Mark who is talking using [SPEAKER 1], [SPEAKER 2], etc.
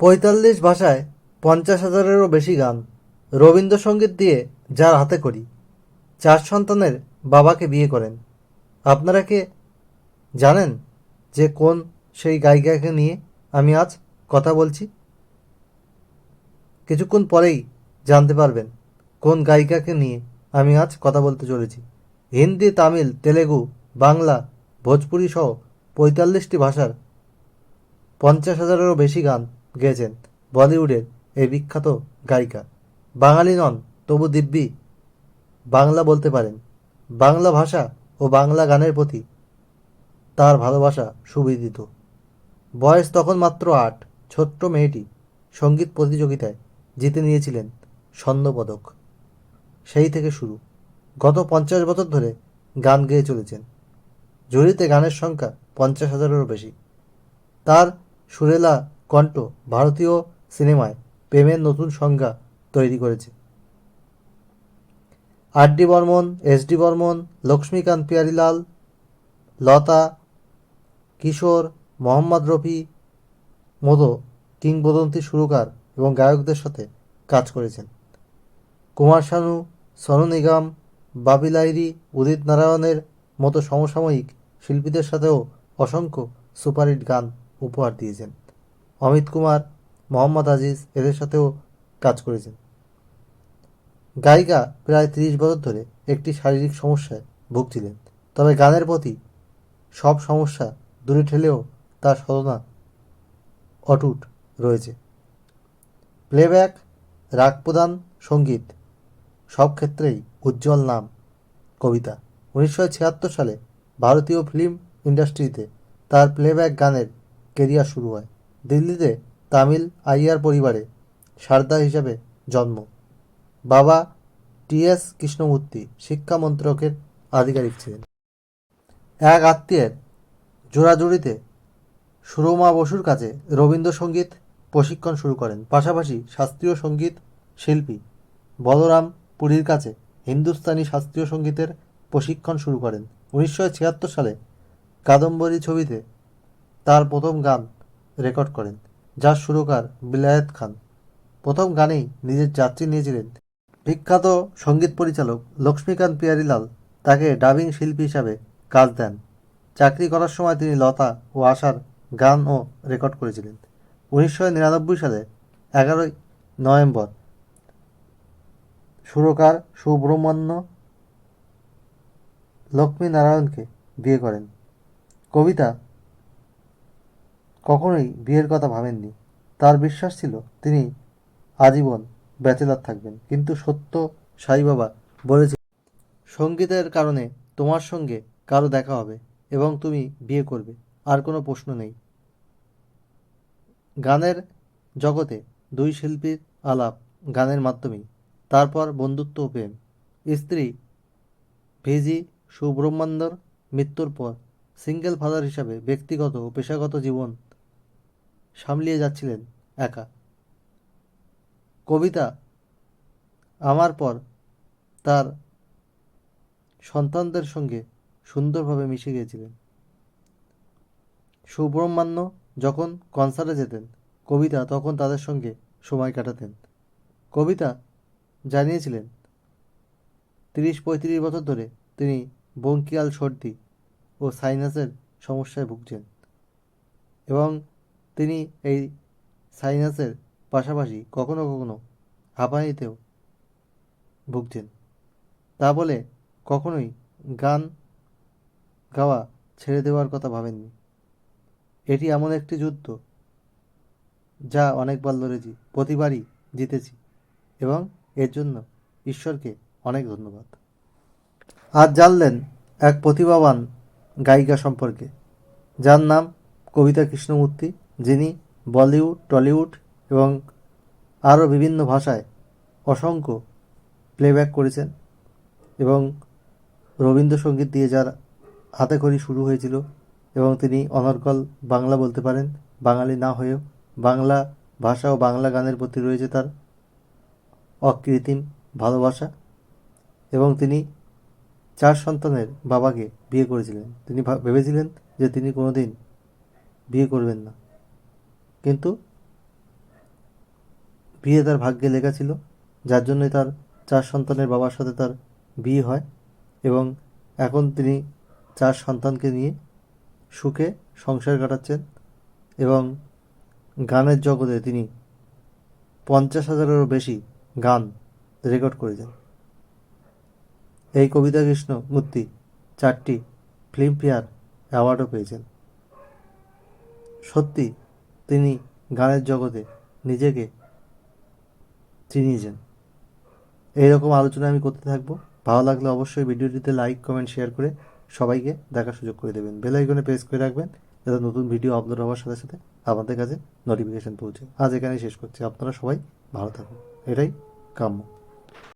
[SPEAKER 1] পঁয়তাল্লিশ ভাষায় পঞ্চাশ হাজারেরও বেশি গান রবীন্দ্রসঙ্গীত দিয়ে যার হাতে করি। চার সন্তানের বাবাকে বিয়ে করেন। আপনারা কে জানেন যে কোন সেই গায়িকাকে নিয়ে আমি আজ কথা বলছি? কিছুক্ষণ পরেই জানতে পারবেন কোন গায়িকাকে নিয়ে আমি আজ কথা বলতে চলেছি। হিন্দি, তামিল, তেলেগু, বাংলা, ভোজপুরি সহ পঁয়তাল্লিশটি ভাষার পঞ্চাশ হাজারেরও বেশি গান গেয়েছেন বলিউডের এই বিখ্যাত গায়িকা। বাঙালি নন, তবু দিব্যি। বাংলা বলতে পারেন, বাংলা ভাষা ও বাংলা গানের প্রতি তার ভালোবাসা সুবিদিত। বয়স তখন মাত্র আট, ছোট্ট মেয়েটি সংগীত প্রতিযোগিতায় জিতে নিয়েছিলেন স্বর্ণপদক সেই থেকে শুরু। গত পঞ্চাশ বছর ধরে গান গেয়ে চলেছেন। ঝুড়িতে গানের সংখ্যা পঞ্চাশ হাজারেরও বেশি। তার সুরেলা কণ্ঠ ভারতীয় সিনেমায় প্রেমের নতুন সংজ্ঞা তৈরি করেছে। R D Burman, S D Burman, Laxmikant Pyarelal, Lata, Kishore, Mohammed Rafi মতো কিংবদন্তি সুরকার এবং গায়কদের সাথে কাজ করেছেন। কুমার শানু, সনু নিগম, বাবি লাহিড়ী, উদিত নারায়ণের মতো সমসাময়িক শিল্পীদের সাথেও অসংখ্য সুপারহিট গান উপহার দিয়েছেন। অমিত কুমার, মোহাম্মদ আজিজ এদের সাথেও কাজ করেছেন। গায়িকা প্রায় তিরিশ বছর ধরে একটি শারীরিক সমস্যায় ভুগছিলেন। তবে গানের প্রতি সব সমস্যা দূরে ঠেলেও তার সাধনা অটুট রয়েছে। প্লেব্যাক রাগ প্রদান সংগীত সব ক্ষেত্রেই উজ্জ্বল নাম, কবিতা। উনিশশো ছিয়াত্তর সালে ভারতীয় ফিল্ম ইন্ডাস্ট্রিতে তার প্লেব্যাক গানের কেরিয়ার শুরু হয়। দিল্লিতে তামিল আইয়ার পরিবারে সারদা হিসাবে জন্ম। বাবা টিএস কৃষ্ণমূর্তি, শিক্ষা মন্ত্রকের আধিকারিক ছিলেন। এক আত্মীয়ের জোড়াজুড়িতে সুরমা বসুর কাছে রবীন্দ্রসঙ্গীত প্রশিক্ষণ শুরু করেন। পাশাপাশি শাস্ত্রীয় সংগীত শিল্পী বলরাম পুরীর কাছে হিন্দুস্তানি শাস্ত্রীয় সঙ্গীতের প্রশিক্ষণ শুরু করেন। উনিশশো ছিয়াত্তর সালে কাদম্বরী ছবিতে তার প্রথম গান রেকর্ড করেন, যার সুরকার বিলায়েত খান। প্রথম গানেই নিজের যাত্রী নিয়েছিলেন বিখ্যাত সংগীত পরিচালক লক্ষ্মীকান্ত পিয়ারিলাল। তাকে ডাবিং শিল্পী হিসাবে কাজ দেন। চাকরি করার সময় তিনি লতা ও আশার গানও রেকর্ড করেছিলেন। উনিশশো নিরানব্বই সালে এগারোই নভেম্বর সুরকার সুব্রহ্মণ্য লক্ষ্মী নারায়ণকে বিয়ে করেন। কবিতা কখনোই বিয়ের কথা ভাবেননি। তার বিশ্বাস ছিল তিনি আজীবন ব্যাচেলার থাকবেন। কিন্তু সত্য সাই বাবা বলেছে, সঙ্গীতের কারণে তোমার সঙ্গে কারও দেখা হবে এবং তুমি বিয়ে করবে, আর কোনো প্রশ্ন নেই। গানের জগতে দুই শিল্পীর আলাপ গানের মাধ্যমেই। তারপর বন্ধুত্ব প্রেম। স্ত্রী ভিজি সুব্রহ্মণ্যর মৃত্যুর পর সিঙ্গেল ফাদার হিসাবে ব্যক্তিগত ও পেশাগত জীবন সামলিয়ে যাচ্ছিলেন একা। কবিতা আমার পর তার সন্তানদের সঙ্গে সুন্দরভাবে মিশে গিয়েছিলেন। সুব্রহ্মণ্য যখন কনসার্টে যেতেন, কবিতা তখন তাদের সঙ্গে সময় কাটাতেন। কবিতা জানিয়েছিলেন, তিরিশ পঁয়ত্রিশ বছর ধরে তিনি বঙ্কিয়াল সর্দি ও সাইনাসের সমস্যায় ভুগছেন। এবং তিনি এই সাইনাসের পাশাপাশি কখনো কখনো হাঁপানিতেও ভুগছেন। তা বলে কখনোই গান গাওয়া ছেড়ে দেওয়ার কথা ভাবেননি। এটি এমন একটি যুদ্ধ যা অনেকবার লড়েছি প্রতিবারই জিতেছি এবং এর জন্য ঈশ্বরকে অনেক ধন্যবাদ। আজ জানলেন এক প্রতিভাবান গায়িকা সম্পর্কে। যার নাম কবিতা কৃষ্ণমূর্তি, যিনি বলিউড, টলিউড এবং আরও বিভিন্ন ভাষায় অসংখ্য প্লেব্যাক করেছেন এবং রবীন্দ্রসঙ্গীত দিয়ে যার হাতে খড়ি শুরু হয়েছিল এবং তিনি অনর্গল বাংলা বলতে পারেন, বাঙালি না হয়েও বাংলা ভাষা ও বাংলা গানের প্রতি রয়েছে তার অকৃত্রিম ভালোবাসা এবং তিনি চার সন্তানের বাবাকে বিয়ে করেছিলেন। তিনি ভাব- ভেবেছিলেন যে তিনি কোনো দিন বিয়ে করবেন না। কিন্তু বিয়ে তার ভাগ্যে লেখা ছিল, যার জন্যই তার চার সন্তানের বাবার সাথে তার বিয়ে হয় এবং এখন তিনি চার সন্তানকে নিয়ে সুখে সংসার কাটাচ্ছেন এবং গানের জগতে তিনি পঞ্চাশ হাজারেরও বেশি গান রেকর্ড করেছেন। এই কবিতা কৃষ্ণ মূর্তি চারটি ফিল্মফেয়ার অ্যাওয়ার্ডও পেয়েছেন। সত্যি, তিনি গানের জগতে নিজেকে চিনিয়েছেন। এইরকম আলোচনা আমি করতে থাকব। ভালো লাগলে অবশ্যই ভিডিওটিতে লাইক, কমেন্ট, শেয়ার করে সবাইকে দেখার সুযোগ করে দেবেন। বেল আইকনে প্রেস করে রাখবেন যাতে নতুন ভিডিও আপলোড হওয়ার সাথে সাথে আপনাদের কাছে নোটিফিকেশন পৌঁছে। আজ এখানেই শেষ করছি। আপনারা সবাই ভালো থাকুন। এটাই কাম্য।